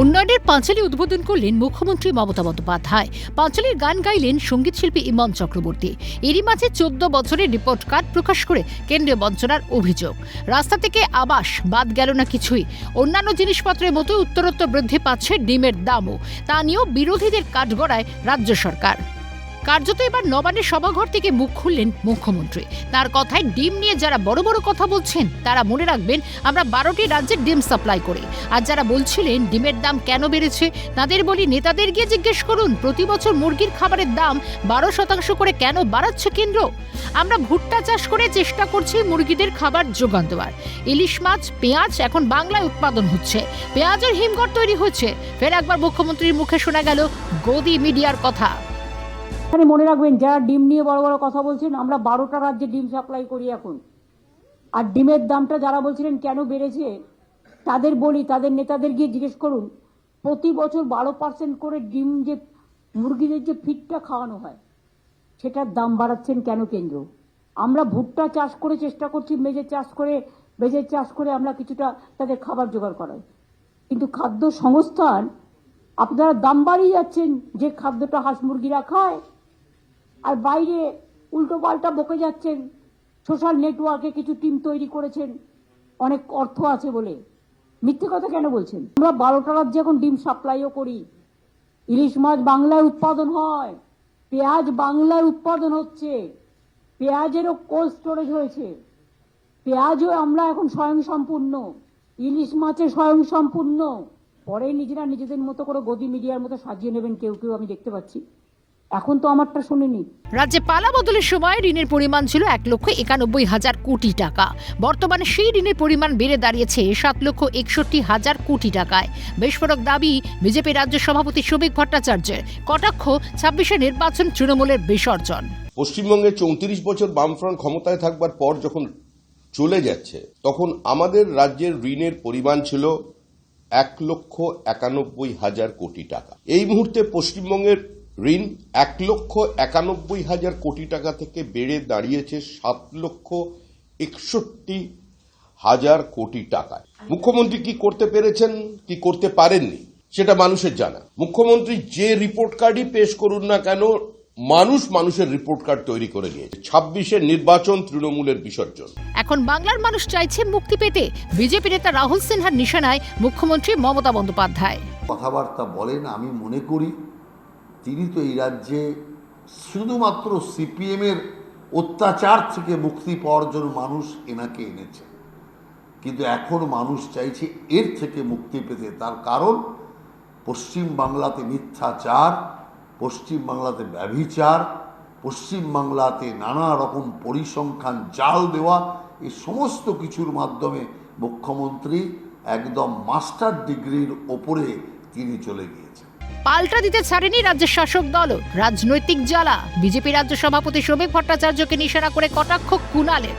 উন্নয়নের পাঁচালী উদ্বোধন করলেন মুখ্যমন্ত্রী মমতা বন্দ্যোপাধ্যায়। পাঁচালীর গান গাইলেন সংগীত শিল্পী ইমন চক্রবর্তী। এরই মাঝে চোদ্দ বছরের রিপোর্ট কার্ড প্রকাশ করে কেন্দ্রীয় বঞ্চনার অভিযোগ। রাস্তা থেকে আবাস, বাদ গেল না কিছুই। অন্যান্য জিনিসপত্রের মতো উত্তরোত্তর বৃদ্ধি পাচ্ছে ডিমের দামও। তা নিয়েও বিরোধীদের কাঠগড়ায় রাজ্য সরকার। কার্যত এবার নবান্নের সভাঘর থেকে মুখ খুললেন মুখ্যমন্ত্রী। তার কথায় ডিম নিয়ে যারা বড় বড় কথা বলছেন, তারা মনে রাখবেন আমরা বারোটি রাজ্যে ডিম সাপ্লাই করি। আর যারা বলছিলেন ডিমের দাম কেন বেড়েছে, তাদের বলি নেতাদের গিয়ে জিজ্ঞেস করুন, প্রতি বছর মুরগির খাবারের দাম বারো শতাংশ করে কেন বাড়াচ্ছে কেন্দ্র? আমরা ভুট্টা চাষ করে চেষ্টা করছি মুরগিদের খাবার যোগান দেওয়ার। ইলিশ মাছ, পেঁয়াজ এখন বাংলায় উৎপাদন হচ্ছে। পেঁয়াজের হিমঘর তৈরি হচ্ছে। ফের একবার মুখ্যমন্ত্রীর মুখে শোনা গেল, গদি মিডিয়ার কথা। এখানে মনে রাখবেন, যারা ডিম নিয়ে বড় বড় কথা বলছেন, আমরা বারোটা রাজ্যে ডিম সাপ্লাই করি এখন। আর ডিমের দামটা যারা বলছিলেন কেন বেড়েছে, তাদের বলি, তাদের নেতাদের গিয়ে জিজ্ঞেস করুন। প্রতি বছর বারো পার্সেন্ট করে ডিম যে, মুরগিদের যে ফিডটা খাওয়ানো হয়, সেটার দাম বাড়াচ্ছেন কেন কেন্দ্র? আমরা ভুট্টা চাষ করে চেষ্টা করছি মেজে চাষ করে বেজের চাষ করে আমরা কিছুটা তাদের খাবার জোগাড় করাই কিন্তু খাদ্য সংস্থান, আপনারা দাম বাড়িয়ে যাচ্ছেন যে খাদ্যটা হাঁস মুরগিরা খায় আর বাইরে উল্টো পাল্টা বকে যাচ্ছেন। সোশ্যাল নেটওয়ার্কে কিছু টিম তৈরি করেছেন। অনেক অর্থ আছে বলে। মিথ্যে কথা কেন বলছেন? আমরা বারোটা রাজ্যে এখন ডিম সাপ্লাইও করি। ইলিশ মাছ বাংলায় উৎপাদন হয়। পেঁয়াজ বাংলায় উৎপাদন হচ্ছে। পেঁয়াজেরও কোল্ড স্টোরেজ হয়েছে পেঁয়াজও আমরা এখন স্বয়ং সম্পূর্ণ ইলিশ মাছে স্বয়ং সম্পূর্ণ পরে নিজেরা নিজেদের মতো করে গদি মিডিয়ার মতো সাজিয়ে নেবেন কেউ কেউ, আমি দেখতে পাচ্ছি। এখন তো আমারটা শোনেনি। রাজ্যে পালা বদলের সময় ঋণের পরিমাণ ছিল এক লক্ষ একানব্বই হাজার কোটি টাকা। বর্তমানে সেই ঋণের পরিমাণ বেড়ে দাঁড়িয়েছে সাত লক্ষ একষট্টি হাজার কোটি টাকায়। বিস্ফোরক দাবি বিজেপি রাজ্য সভাপতি শ্রমিক ভট্টাচার্যের। কটাক্ষ ছাব্বিশে নির্বাচন তৃণমূলের বিসর্জন। পশ্চিমবঙ্গে চৌত্রিশ বছর বামফ্রন্ট ক্ষমতায় থাকবার পর যখন চলে যাচ্ছে তখন আমাদের রাজ্যের ঋণের পরিমাণ ছিল এক লক্ষ একানব্বই হাজার কোটি টাকা। এই মুহূর্তে পশ্চিমবঙ্গের ঋণ এক লক্ষ একানব্বই হাজার কোটি টাকা থেকে বেড়ে দাঁড়িয়েছে সাত লক্ষ একষট্টি হাজার কোটি টাকায়। মুখ্যমন্ত্রী কি করতে পেরেছেন কি করতে পারেননি সেটা মানুষের জানা। মুখ্যমন্ত্রী যে রিপোর্ট কার্ডই পেশ করুন না কেন মানুষ মানুষের রিপোর্ট কার্ড তৈরি করে নিয়েছে। ছাব্বিশের নির্বাচন তৃণমূলের বিসর্জন। এখন বাংলার মানুষ চাইছে মুক্তি পেতে। বিজেপি নেতা রাহুল সিনহার নিশানায় মুখ্যমন্ত্রী মমতা বন্দ্যোপাধ্যায়। কথাবার্তা বলেন আমি মনে করি তিনি তো এই রাজ্যে শুধুমাত্র সিপিএমের অত্যাচার থেকে মুক্তি পাওয়ার জন্য মানুষ এনাকে এনেছে। কিন্তু এখন মানুষ চাইছে এর থেকে মুক্তি পেতে। তার কারণ, পশ্চিম বাংলাতে মিথ্যাচার, পশ্চিম বাংলাতে ব্যভিচার, পশ্চিম বাংলাতে নানা রকম পরিসংখ্যান জাল দেওয়া এই সমস্ত কিছুর মাধ্যমে মুখ্যমন্ত্রী একদম মাস্টার ডিগ্রির ওপরে তিনি চলে গিয়েছেন। পাল্টা দিতে ছাড়েনি রাজ্যের শাসক দল। রাজনৈতিক জ্বালা। বিজেপি রাজ্য সভাপতি শ্রমিক ভট্টাচার্যকে নিশানা করে কটাক্ষ কুণালের।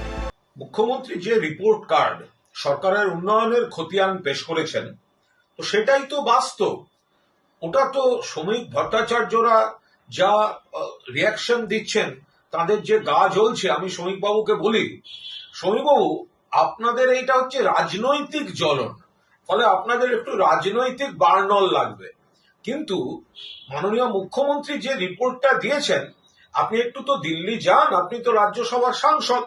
মুখ্যমন্ত্রী যে রিপোর্ট কার্ড সরকারের উন্নয়নের খতিয়ান পেশ করেছেন, তো সেটাই তো বাস্তব। ওটা তো শ্রমিক ভট্টাচার্যরা যা রিয়াকশন দিচ্ছেন, তাদের যে গা জ্বলছে, আমি শ্রমিকবাবুকে বলি, শ্রমিকবাবু, আপনাদের এইটা হচ্ছে রাজনৈতিক জ্বলন। ফলে আপনাদের একটু রাজনৈতিক বার্নল লাগবে। কিন্তু মাননীয় মুখ্যমন্ত্রী যে রিপোর্টটা দিয়েছেন, আপনি একটু তো দিল্লি যান, আপনি তো রাজ্যসভার সাংসদ,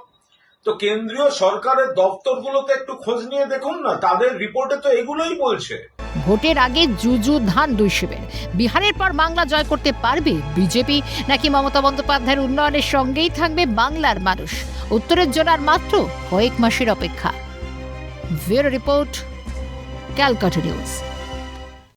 তো কেন্দ্রীয় সরকারের দপ্তরগুলোতে একটু খোঁজ নিয়ে দেখুন না, তাদের রিপোর্টে তো এগুলোই বলছে। ভোটের আগে জুজু ধান দুই শিবের বিহারের পর বাংলা জয় করতে পারবে বিজেপি, নাকি মমতা বন্দ্যোপাধ্যায়ের উন্নয়নের সঙ্গেই থাকবে বাংলার মানুষ? উত্তরের জন্য আর মাত্র কয়েক মাসের অপেক্ষা। ভিওর রিপোর্ট, ক্যালকাটা নিউজ।